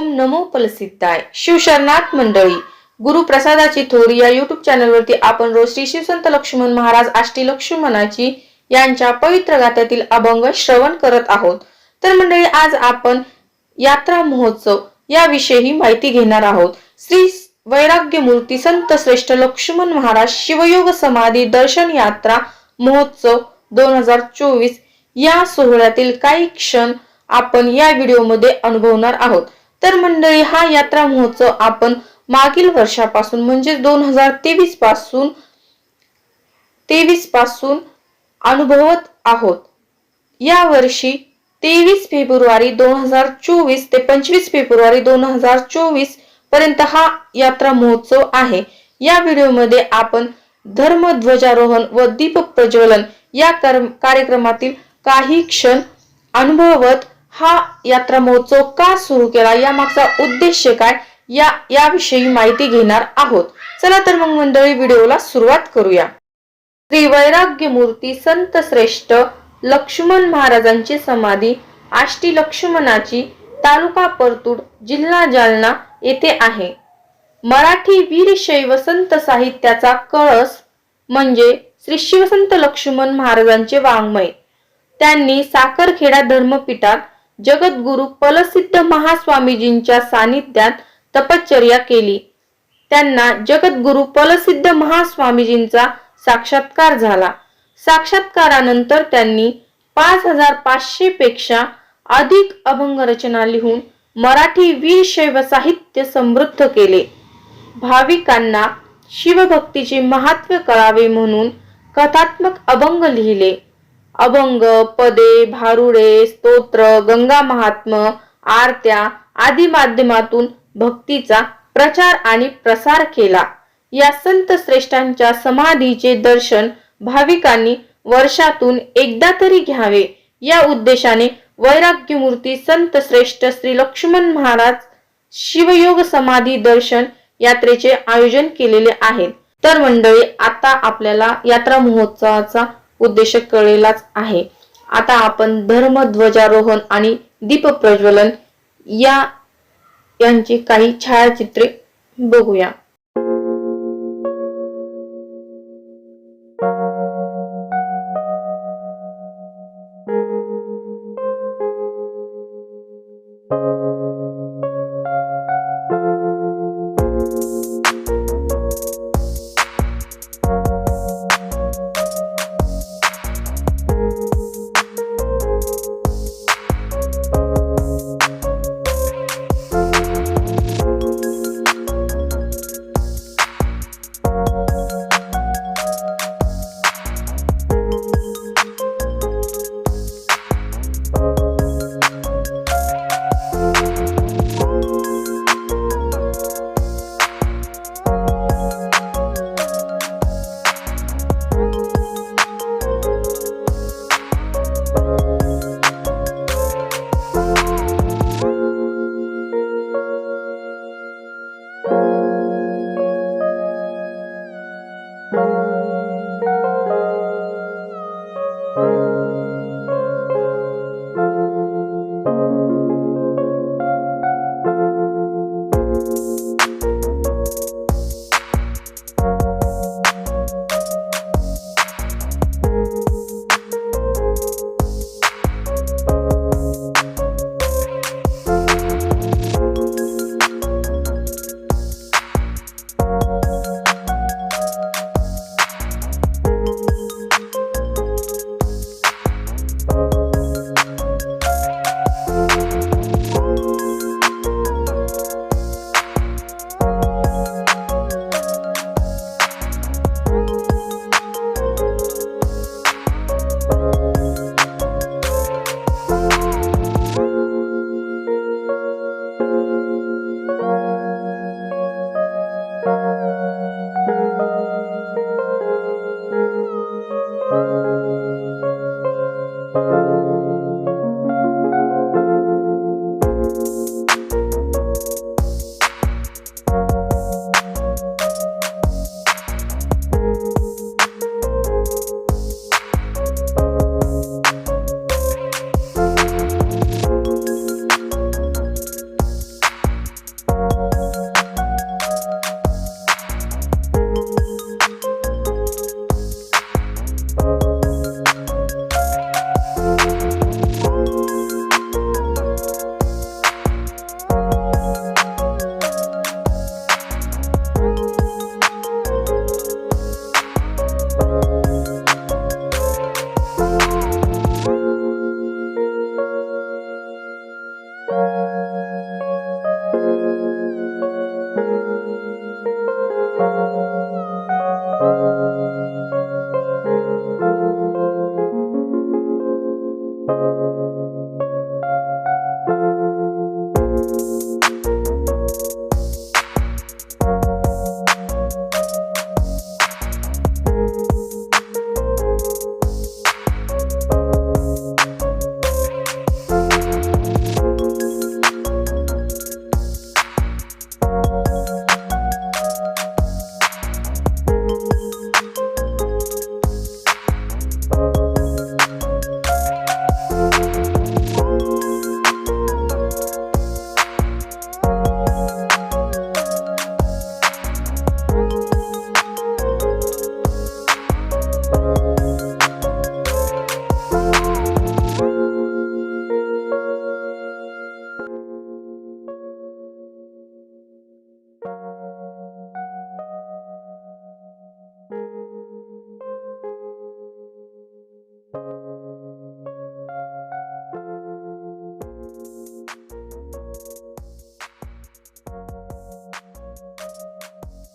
ओम नमो फलसिद्धाय शिवशरणात मंडळी गुरुप्रसादाची थोरी या युट्यूब चॅनलवरती आपण रोज श्री शिवसंत लक्ष्मण महाराज आष्टी लक्ष्मणाची यांच्या पवित्र गात्यातील अभंग श्रवण करत आहोत. तर मंडळी आज आपण यात्रा महोत्सव याविषयी माहिती घेणार आहोत. श्री वैराग्य मूर्ती संत श्रेष्ठ लक्ष्मण महाराज शिवयोग समाधी दर्शन यात्रा महोत्सव दोन हजार चोवीस या सोहळ्यातील काही क्षण आपण या व्हिडिओमध्ये अनुभवणार आहोत. तर मंडळी हा यात्रा महोत्सव आपण मागील वर्षापासून म्हणजे दोन हजार तेवीसपासून तेवीसपासून अनुभवत आहोत. या वर्षी तेवीस फेब्रुवारी दोन हजार चोवीस ते पंचवीस फेब्रुवारी दोन हजार चोवीसपर्यंत हा यात्रा महोत्सव आहे. या व्हिडिओमध्ये आपण धर्म ध्वजारोहण व दीप प्रज्वलन या कर- कार्यक्रमातील काही क्षण अनुभवत हा यात्रा महोत्सव का सुरू केला? या मागचा उद्देश काय? या याविषयी माहिती घेणार आहोत. चला तर मग मंडळी व्हिडिओला सुरुवात करूया. श्री वैराग्य मूर्ती संत श्रेष्ठ लक्ष्मण महाराजांची समाधी आष्टी लक्ष्मणाची तालुका परतूड जिल्हा जालना येथे आहे. मराठी वीरशैव संत साहित्याचा कळस म्हणजे श्री शिवसंत लक्ष्मण महाराजांचे वाङ्मय. त्यांनी साखरखेडा धर्मपीठात जगद्गुरु पलसिद्ध महास्वामीजींच्या सानिध्यात तपश्चर्या केली. त्यांना जगद्गुरु पलसिद्ध महास्वामीजींचा साक्षात्कार झाला. साक्षात्कारानंतर त्यांनी पाच हजार पाचशे पेक्षा अधिक अभंग रचना लिहून मराठी वीरशैव साहित्य समृद्ध केले. भाविकांना शिवभक्तीचे महत्त्व कळावे म्हणून कथात्मक अभंग लिहिले. अभंग पदे भारुडे स्तोत्र गंगा महात्म आरत्या आदी माध्यमातून भक्तीचा प्रचार आणि प्रसार केला. या संत श्रेष्ठांच्या समाधीचे दर्शन भाविकांनी वर्षातून एकदा तरी घ्यावे. या उद्देशाने वैराग्य मूर्ती संत श्रेष्ठ श्री लक्ष्मण महाराज शिवयोग समाधी दर्शन यात्रेचे आयोजन केलेले आहे. तर मंडळी आता आपल्याला यात्रा महोत्सवाचा उद्देश कळलेलाच आहे. आता आपण धर्म ध्वजारोहण आणि दीप प्रज्वलन या यांची काही छायाचित्रे बघूया.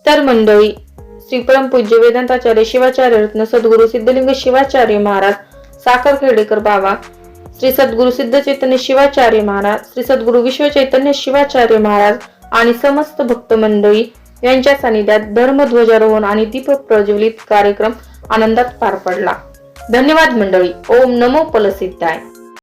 तर मंडळी श्री वेदांताचार्य शिवाचार्य रत्न सद्गुरु सिद्धलिंग शिवाचार्य महाराज साखर खेडेकर बाबा श्री सद्गुरु सिद्ध चैतन्य शिवाचार्य महाराज श्री सद्गुरु विश्व चैतन्य शिवाचार्य महाराज आणि समस्त भक्त मंडळी यांच्या सानिध्यात धर्मध्वजारोहण आणि दीप प्रज्वलित कार्यक्रम आनंदात पार पडला. धन्यवाद मंडळी. ओम नमो पलसिद्धाय